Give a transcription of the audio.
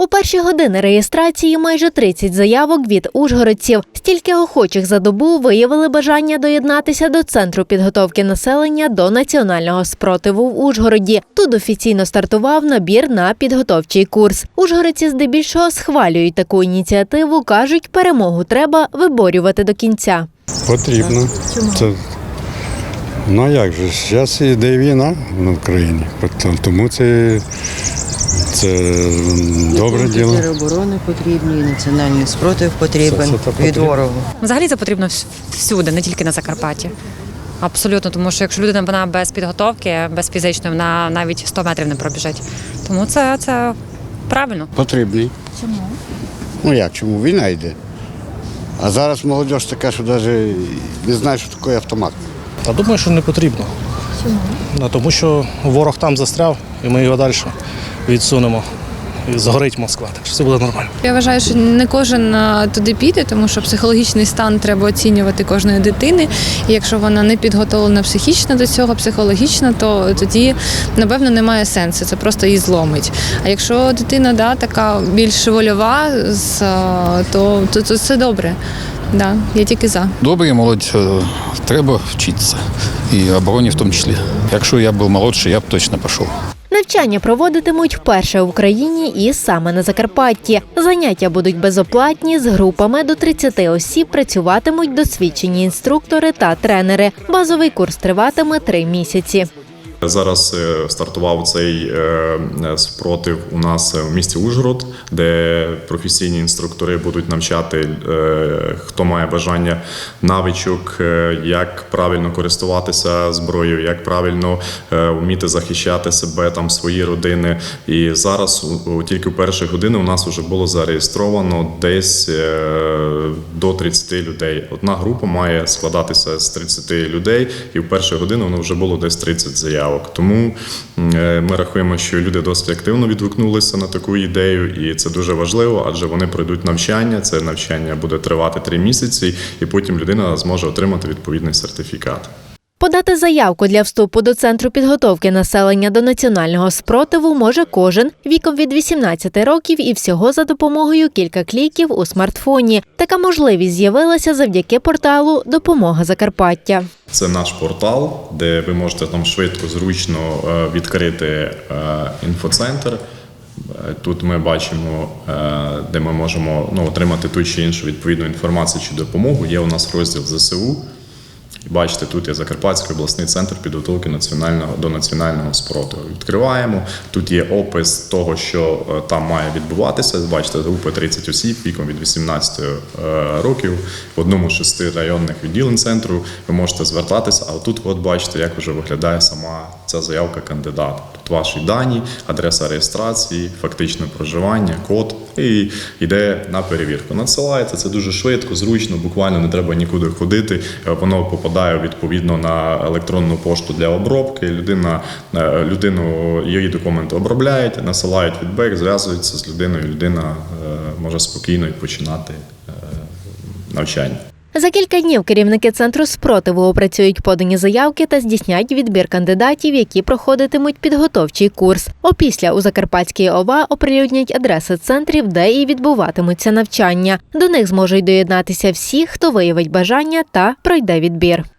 У перші години реєстрації майже 30 заявок від ужгородців. Стільки охочих за добу виявили бажання доєднатися до центру підготовки населення до національного спротиву в Ужгороді. Тут офіційно стартував набір на підготовчий курс. Ужгородці здебільшого схвалюють таку ініціативу. кажуть, перемогу треба виборювати до кінця. Потрібно. Це, ну а як же? Зараз йде війна в Україні. Тому це, це добре І діло. оборони потрібні, і національний спротив потрібен Це- це так від ворогу. Взагалі це потрібно всюди, не тільки на Закарпатті. Абсолютно, тому що якщо людина вона без підготовки, без фізичної, вона навіть 100 метрів не пробіжить. Тому це, це правильно. Потрібний. Чому? Ну як, чому? Війна йде. А зараз молодь така, що навіть не знає, що таке автомат. Та думаю, що не потрібно. Чому? Тому що ворог там застряв, і ми його далі відсунемо. Згорить Москва, так що все буде нормально. Я вважаю, що не кожен туди піде, тому що психологічний стан треба оцінювати кожної дитини. І якщо вона не підготовлена психічно до цього, психологічно, то тоді напевно немає сенсу. Це просто її зломить. А якщо дитина да, така більш вольова, то, то, то це добре. Да, я тільки за. Добре, молодь, е, треба вчитися. І обороні в тому числі. Якщо я був молодший, я б точно пішов. Навчання проводитимуть вперше в Україні і саме на Закарпатті. Заняття будуть безоплатні з групами до 30 осіб. Працюватимуть досвідчені інструктори та тренери. Базовий курс триватиме три місяці. Зараз е, стартував цей е, е, спротив у нас в місті Ужгород, де професійні інструктори будуть навчати, хто має бажання навичок, як правильно користуватися зброєю, як правильно вміти захищати себе, там свої родини. І зараз тільки в перші години у нас вже було зареєстровано десь до 30 людей. Одна група має складатися з 30 людей, і в перші години воно вже було десь 30 заявок. Тому е, ми рахуємо, що люди досить активно відгукнулися на таку ідею, і це дуже важливо, адже вони пройдуть навчання. Це навчання буде тривати три місяці, і потім людина зможе отримати відповідний сертифікат. Подати заявку для вступу до центру підготовки населення до національного спротиву може кожен віком від 18 років і всього за допомогою кілька кліків у смартфоні. Така можливість з'явилася завдяки порталу Допомога Закарпаття. Це наш портал, де ви можете там швидко, зручно е, відкрити е, інфоцентр. Е, Тут ми бачимо, де ми можемо ну, отримати ту чи іншу відповідну інформацію чи допомогу. Є у нас розділ ЗСУ. Бачите, тут є Закарпатський обласний центр підготовки національного до національного спротиву. Відкриваємо. Тут є опис того, що е, там має відбуватися. Бачите, група 30 осіб віком від 18 е, років в одному з шести районних відділень центру. Ви можете звертатися. А тут, от бачите, як вже виглядає сама ця заявка кандидата. Тут ваші дані, адреса реєстрації, фактичне проживання, код і йде на перевірку. Надсилається це дуже швидко, зручно, буквально не треба нікуди ходити. Е, Воно попадає відповідно на електронну пошту для обробки. Людина е, людину її документи обробляють, насилають відбек, зв'язуються з людиною. Людина е, може спокійно починати навчання. За кілька днів керівники центру спротиву опрацюють подані заявки та здійснять відбір кандидатів, які проходитимуть підготовчий курс. Опісля у Закарпатській ОВА оприлюднять адреси центрів, де і відбуватимуться навчання. До них зможуть доєднатися всі, хто виявить бажання та пройде відбір.